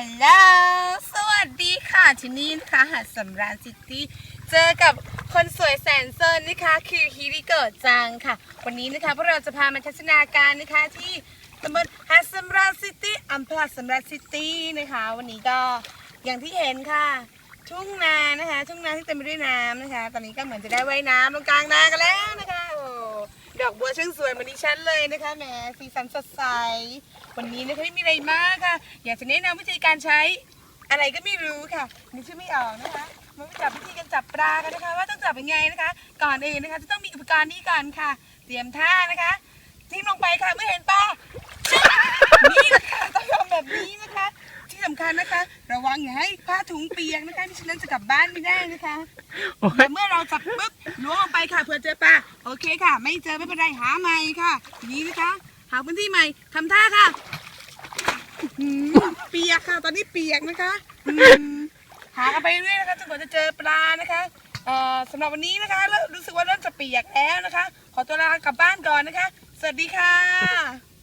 ฮัลโหล สวัสดีค่ะ ที่นี่นะคะหาดสำราญซิตี้ เจอกับคนสวยแสนเซินนะคะ คือฮิริเกิดจังค่ะ วันนี้นะคะพวกเราจะพามาทัศนาการนะคะที่ตำบลหาดสำราญซิตี้อำเภอหาดสำราญซิตี้นะคะ วันนี้ก็อย่างที่เห็นค่ะ ทุ่งนานะคะ ทุ่งนาที่เต็มไปด้วยน้ำนะคะ ตอนนี้ก็เหมือนจะได้ว่ายน้ำตรงกลางนากันแล้วนะคะ ช่างสวยเหมือนดิฉันเลยนะคะแหมสีสันสดใส วันนี้นะคะไม่มีอะไรมากค่ะ อยากจะแนะนำวิธีการใช้อะไรก็ไม่รู้ค่ะนึกชื่อไม่ออกนะคะมาจับวิธีการจับปลากันนะคะ ว่าต้องจับยังไงนะคะ ก่อนอื่นนะคะจะต้องมีอุปกรณ์นี้ก่อนค่ะ เตรียมท่านะคะทิ้งลงไปค่ะเมื่อเห็นปลานี่นะคะต้องทำแบบนี้นะคะ ที่สำคัญนะคะ ระวังอย่าให้ผ้าถุงเปียกนะคะไม่ฉะนั้นจะกลับบ้านไม่ได้นะคะแต่เมื่อเราจับปุ๊บล้วงลงไปค่ะเผื่อเจอปลา โอเคค่ะ ไม่เจอไม่เป็นไรหาใหม่ค่ะทีนี้นะคะ หาพื้นที่ใหม่ทำท่าค่ะอื้อหือเปียกค่ะ ตอนนี้เปียกนะคะอืมหากันไปเรื่อยนะคะจนกว่าจะเจอปลานะคะเอ่อสำหรับวันนี้นะคะเริ่มรู้สึกว่าเริ่มจะเปียกแล้วนะคะ ขอตัวลากลับบ้านก่อนนะคะ สวัสดีค่ะ